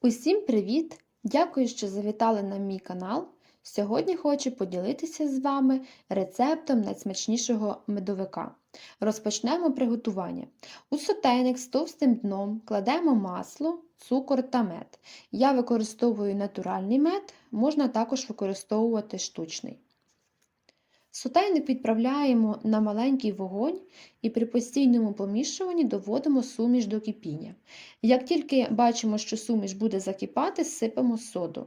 Усім привіт! Дякую, що завітали на мій канал. Сьогодні хочу поділитися з вами рецептом найсмачнішого медовика. Розпочнемо приготування. У сотейник з товстим дном кладемо масло, цукор та мед. Я використовую натуральний мед, можна також використовувати штучний. Сотейник відправляємо на маленький вогонь і при постійному помішуванні доводимо суміш до кипіння. Як тільки бачимо, що суміш буде закипати, сипемо соду.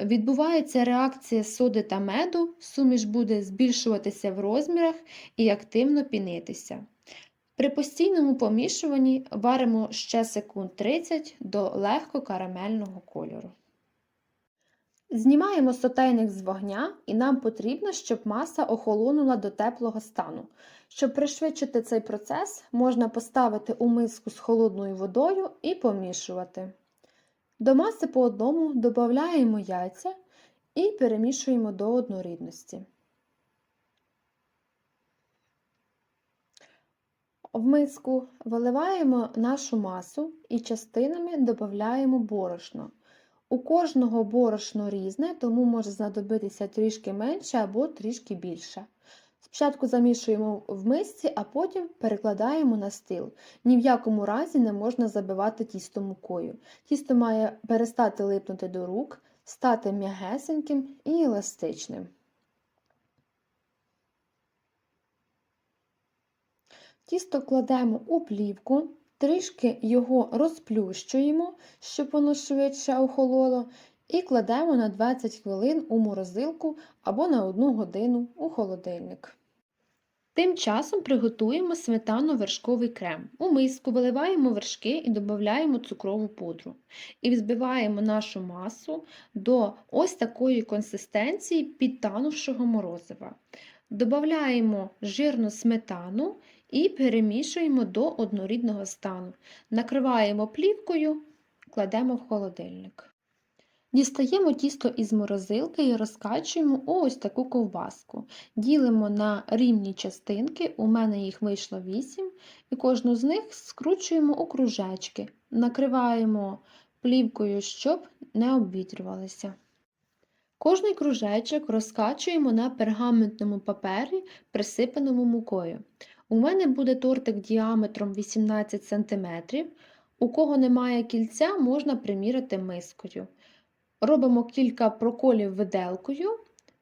Відбувається реакція соди та меду, суміш буде збільшуватися в розмірах і активно пінитися. При постійному помішуванні варимо ще секунд 30 до легко карамельного кольору. Знімаємо сотейник з вогня і нам потрібно, щоб маса охолонула до теплого стану. Щоб пришвидшити цей процес, можна поставити у миску з холодною водою і помішувати. До маси по одному додаємо яйця і перемішуємо до однорідності. В миску виливаємо нашу масу і частинами додаємо борошно. У кожного борошно різне, тому може знадобитися трішки менше або трішки більше. Спочатку замішуємо в мисці, а потім перекладаємо на стіл. Ні в якому разі не можна забивати тісто мукою. Тісто має перестати липнути до рук, стати м'ягесеньким і еластичним. Тісто кладемо у плівку. Трішки його розплющуємо, щоб воно швидше охололо, і кладемо на 20 хвилин у морозилку або на 1 годину у холодильник. Тим часом приготуємо сметано-вершковий крем. У миску виливаємо вершки і додаємо цукрову пудру. І взбиваємо нашу масу до ось такої консистенції підтанувшого морозива. Додаємо жирну сметану і перемішуємо до однорідного стану. Накриваємо плівкою, кладемо в холодильник. Дістаємо тісто із морозилки і розкачуємо ось таку ковбаску. Ділимо на рівні частинки, у мене їх вийшло 8, і кожну з них скручуємо у кружечки, накриваємо плівкою, щоб не обвітрювалися. Кожний кружечок розкачуємо на пергаментному папері, присипаному мукою. У мене буде тортик діаметром 18 см. У кого немає кільця, можна приміряти мискою. Робимо кілька проколів виделкою,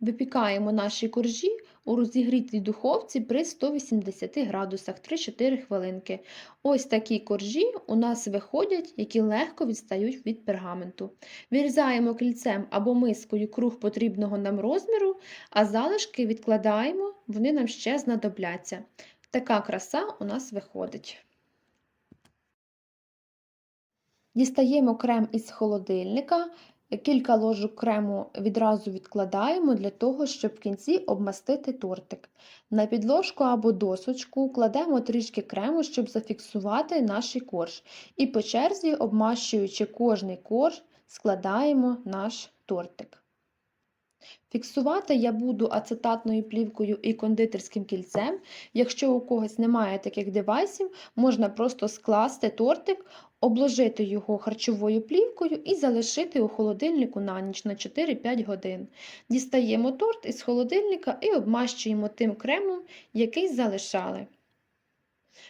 випікаємо наші коржі у розігрітій духовці при 180 градусах 3-4 хвилинки. Ось такі коржі у нас виходять, які легко відстають від пергаменту. Вирізаємо кільцем або мискою круг потрібного нам розміру, а залишки відкладаємо, вони нам ще знадобляться. Така краса у нас виходить. Дістаємо крем із холодильника, кілька ложок крему відразу відкладаємо для того, щоб в кінці обмастити тортик. На підложку або досочку кладемо трішки крему, щоб зафіксувати наш корж. І по черзі, обмащуючи кожний корж, складаємо наш тортик. Фіксувати я буду ацетатною плівкою і кондитерським кільцем. Якщо у когось немає таких девайсів, можна просто скласти тортик, обложити його харчовою плівкою і залишити у холодильнику на ніч на 4-5 годин. Дістаємо торт із холодильника і обмащуємо тим кремом, який залишали.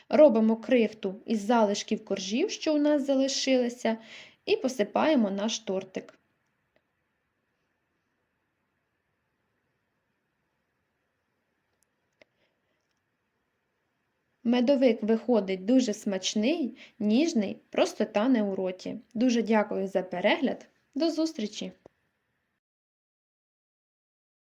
Робимо крихту із залишків коржів, що у нас залишилися, і посипаємо наш тортик. Медовик виходить дуже смачний, ніжний, просто тане у роті. Дуже дякую за перегляд. До зустрічі!